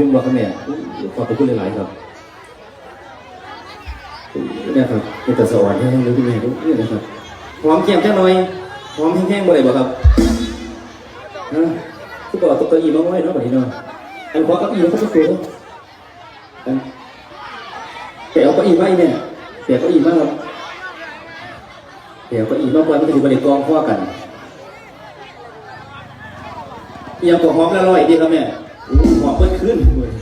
ยุ่งบ่ครับแม่ขอบพระคุณหลายๆครับเนี่ยครับเป็นแต่สวรรค์ให้องรู้ที่แม่รู้เนี่ยนะครับหอมเกียมจังหน่อยหอมแห้งๆบ่ได้บ่ครับฮะคือบอกตกเก้าอี้มาไว้เนาะบัดนี้เนาะอันขอเก้าอี้แล้วก็สักตัวอันไปเอาเก้าอี้ไว้เนี่ยไปเอาเก้าอี้มาครับไปเอาเก้าอี้มาไว้มันก็สิบ่ได้กองข้อกันเอียงตัวหอมละร้อยดีครับแม่ หอมเพิ่นขึ้นเว้ย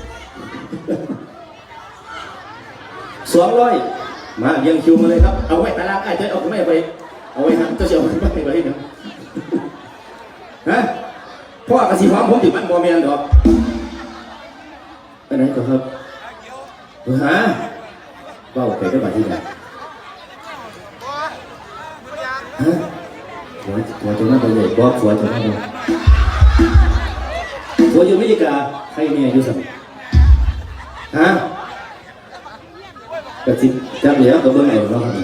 สองร้อยมาเรียงคิวมาเลยครับ เอาไว้ตารางไอ้เจ้เอาไม่ไป เอาไว้นะเจ้าเสียวไม่ไปไว้นะฮะพ่อกระสีพร้อมผมติดมันบอเมียนดอกไปไหนก่อนครับฮะว่าไปได้บ่ที่ไหนฮะหัวหัวตัวนั้นไปเลยบอกหัวตัวนั้นเลย วอยู่อเมริกาใครเนี่ยอยู่สัมฮะก็สิบจับแล้วก็เบิ่งไอ้เนาะครับ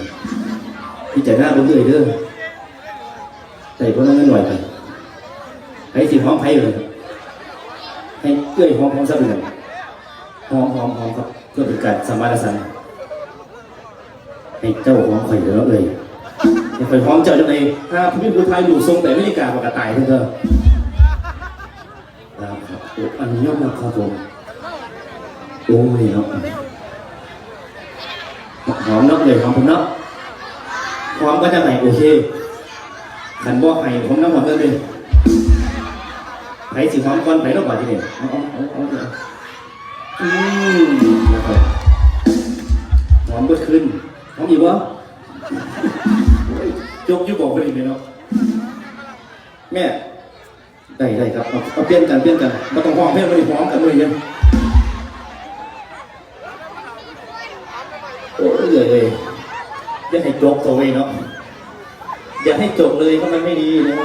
พี่ใจหน้าเบิ่งเรื่อยเด้อใส่พวกนั้นหน่อยไปให้สิหอมไผ่เลยให้เอื้อยหอมหอมซะเป็นหนึ่งหอมหอมหอมครับเพื่อเป็นการสมาตรสันให้เจ้าหอมไข่อยแล้วเลยให้ข่หอมเจ้าจังไดถ้าพี่ผู้ไทยอยู่ทรงแต่อเมริกาปกระต่ายเถอะ อครับครับโอ้อันนี้ยอดมากครับผมโอ้ยเนาะหอมนักเลยหอมผมนักหอมก็จะไหนโอเคขันบ่อไห้ผมน้ำหอมเลยไผ่สีหอมก่อนไผ่นกกว่าที่เนี่ยเอาเอาเอาเอาเอาอืมนะครับหอมเบิดขึ้นหอมอีกวะยกยุบบอกไปเลยเนาะแม่ ได้ได้ครับเอาเอาเปลี่ยนกันเปลี่ยนกันไม่ต้องห้อมเพื่อนไม่ได้หอมกันเลยยังโอ้ยเลยเลยอย่าให้จบตัวเองเนาะอย่าให้จบเลยก็มันไม่ดีนะ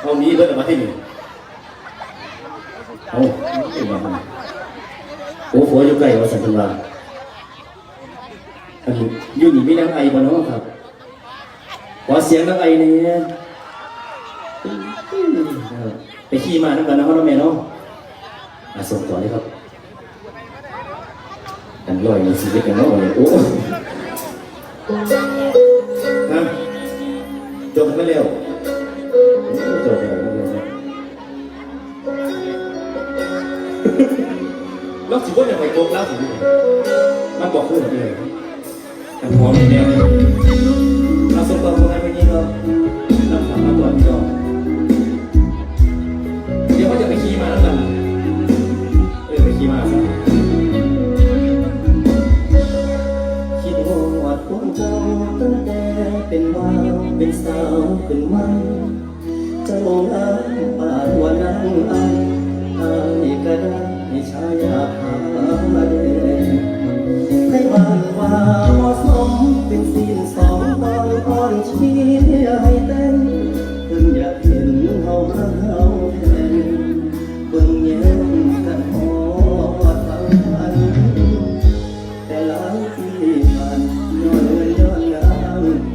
เอานี้เพิ่มมาที่นี่งเอาไม่มาโอ้โหอยู่ใกล้วัดสันติวาอันนี้อยู่นี่ไม่นั่งไอบ่เนาะครับขอเสียงนั่งไอเนี่ย ไปขี่มาน้ำกันนะพ่อน้องแม่เนาะอะส่งต่อเลยครับกันลอยในชีวิตกันเนาะวันนี้โอ้ฮะจบไม่เร็วจบแล้วไม่เร็วนะล็อกสิบวันอย่างไรโกงแล้วสิมันบอกคือแบบนี้แต่พร้อมแน่ๆเราส่งต่อคนไหนไปนี่ก็นำถามมา เป็นสาวขึ้นมาเจ้างามปาดว่านั่งอายอายก็ได้ให้ชายาพาเดให้บ้านว่าเหมาะสมเป็นสิ้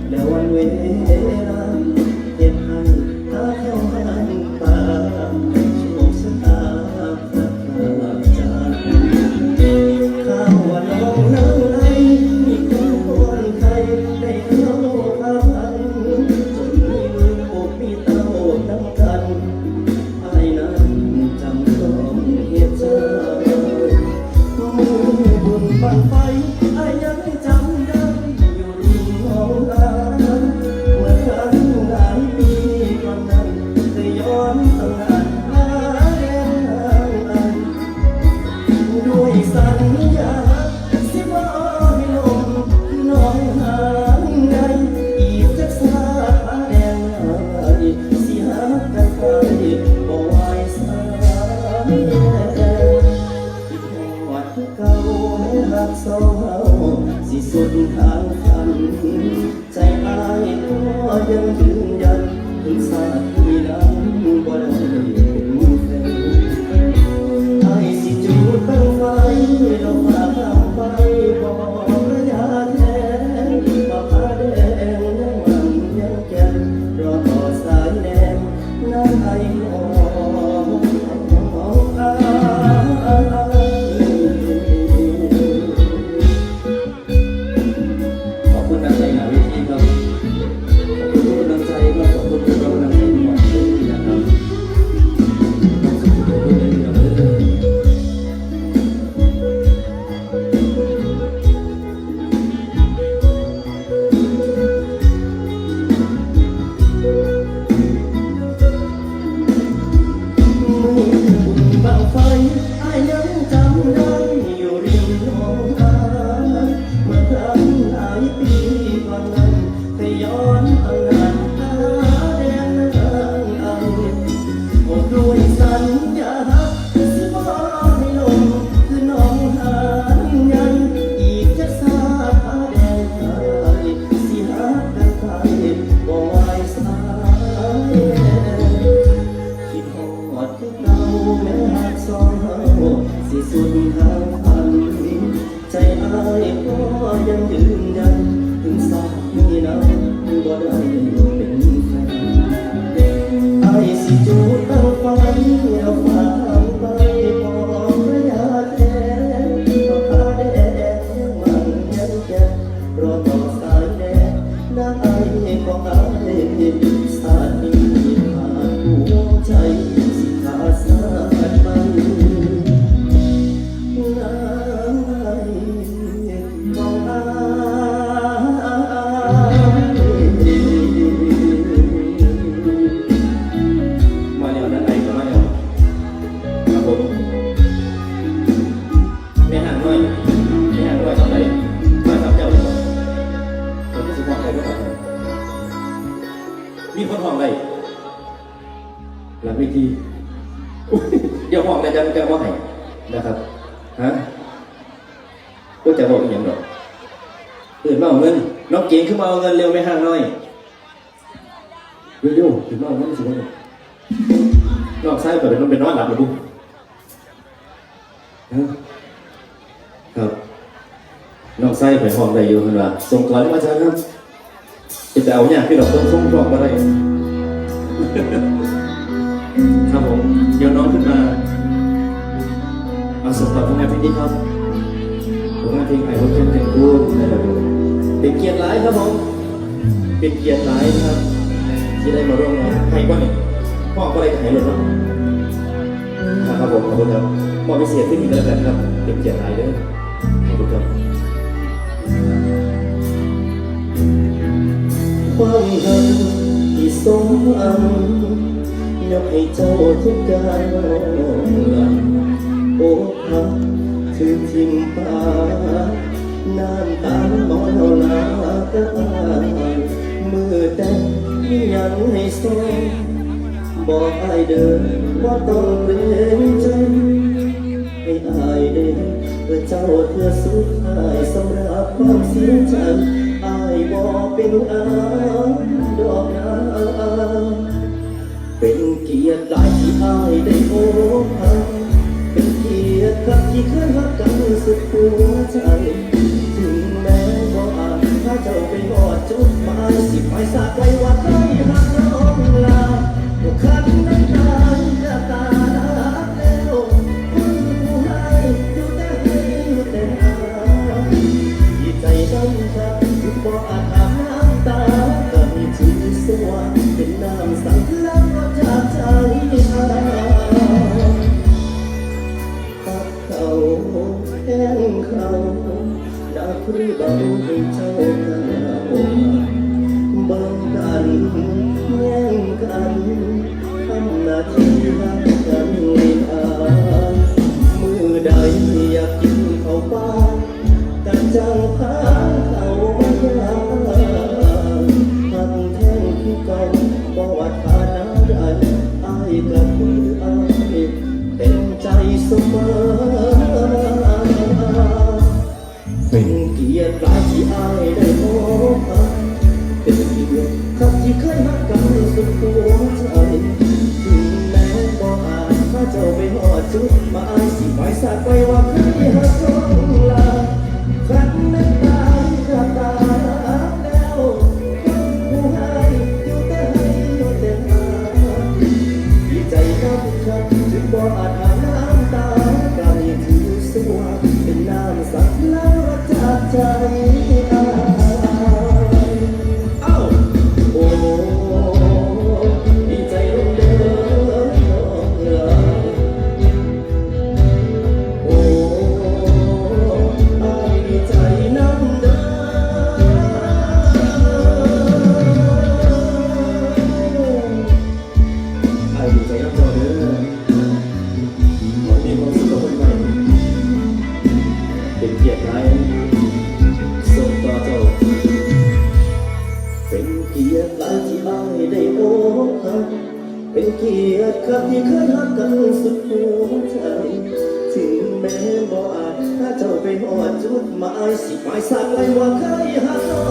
และวันเว ถึ ห้องได้หลังเวทีอยเดี๋ยวห้องได้จะจะว่าไงนะครับฮะก็จะบอกอย่างหรอกเอื่นมาเอาเงินน้องเก๋ขึ้นมาเอาเงินเร็วไม่ห่างหน่อยเร็วๆขึ้นมาเอาเงินสิวะเนี่ยนอกซ้ายเปิดเป็นเป็นนอนหลับหรือปุ๊ฮะครับนอกซ้ไปห้องได้อยู่เห็นป่ะส่งก่อนมาจ้าครับ จะเอาเนี่ยพี่ดอกต้นส้มบอกมาได้ครับผมเดี๋ยวน้องขึ้นมาเอาส่งต่อผลงานเพลงนี้ครับผลงานเพลงไอ้คนเป็นเพลงพูดนะครับเป็นเกียรติหลายครับผมเป็นเกียรติหลายครับ ที่ได้มาร่วมงานใครก็เนี่ยพ่อก็ได้หายหมดแล้วครับผมขอบคุณครับมอบพิเศษขึ้นอีกแล้วกันครับเป็นเกียรติหลายเด้อขอบคุณครับ สมอันยกให้เจ้าทุกการหลำโอ้พักถือทิมป่าน้ำตาหมอนเอาลากายมือแต่ยังให้สวยบอกอายเดินว่าต้องเกรงใจให้อายเองเพื่อเจ้าเพื่อสุดท้ายสำหรับความเสียใจ บอกเป็นอาดอกนาเป็นเกียรติหลายที่อายได้โอ้พังเป็นเกียรติครับที่เคยรักกันสุดหัวใจถึงแม้ว่าอาจถ้าเจ้าไปกอดจุดหมายสิบหมายสากไว้ว่าเคยหักน้องลาบุคคันน้ำตาจะตาแกไว้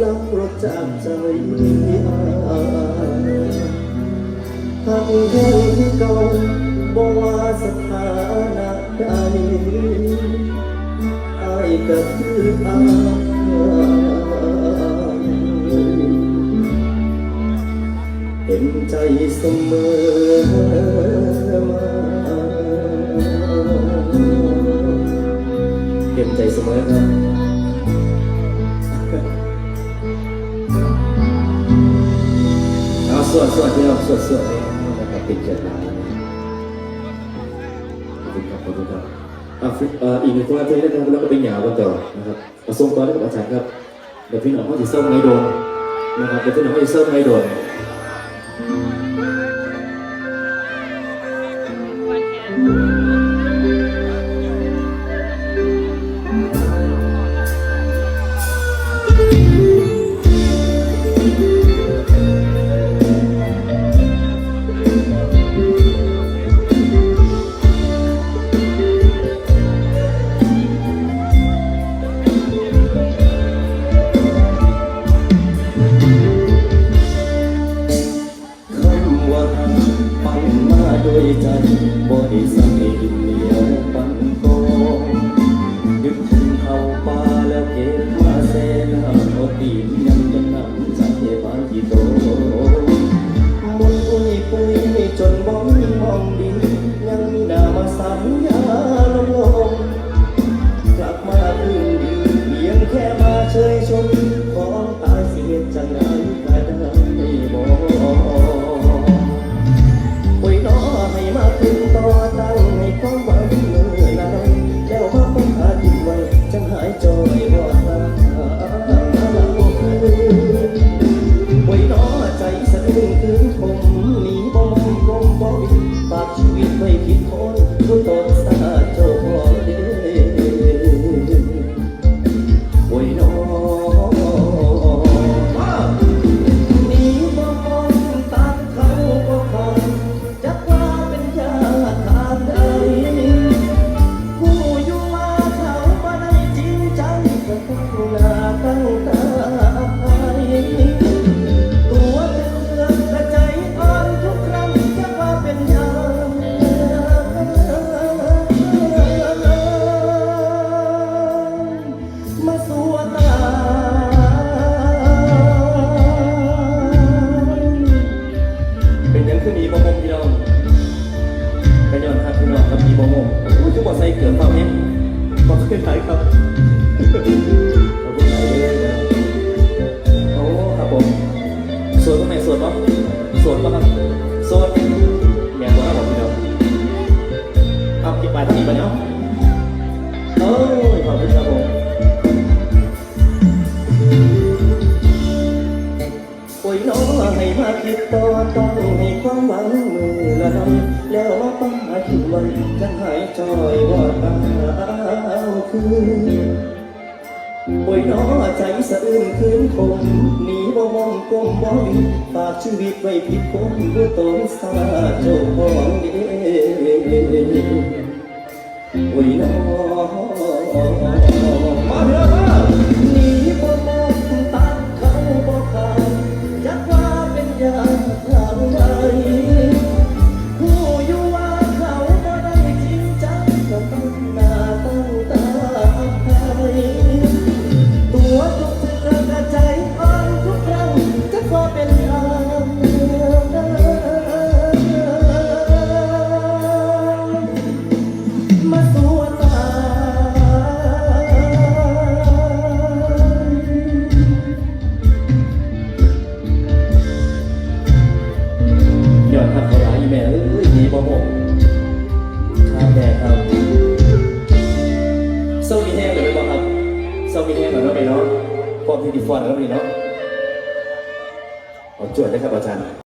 หลังรถจากใจอายหากเธอคือเก่าบ่ว่าสถานะใดอายก็คืออายเห็นใจเสมอมาเห็นใจเสมอครับ สวดสวดพี่น้องสวดสวดเลยนะครับเป็นเจ็ดลานขอบคุณครับขอบคุณครับอ่าเอ่ออีกหนึ่งคนอาจารย์นะคบแล้วก็เป็นหยาวันต่อนะครับมาส่งก่อนนะครับอาจารย์ครับเดี๋ยวพี่น้องเขาจะส่งไม่โดนนะครับเดี๋ยวพี่น้องเขาจะส่งไม่โดน จัหายจอยบ่ตาคืนป่วยน้อใจสะอื้นคืนคมหนีบ่มองก้มบ่วิฝากชีวิตไว้ผิดคนเพื่อตนสาเจ้าของเองป่วยน้อมาเถอะหนีบ่มองตัาเขาบ่ขาด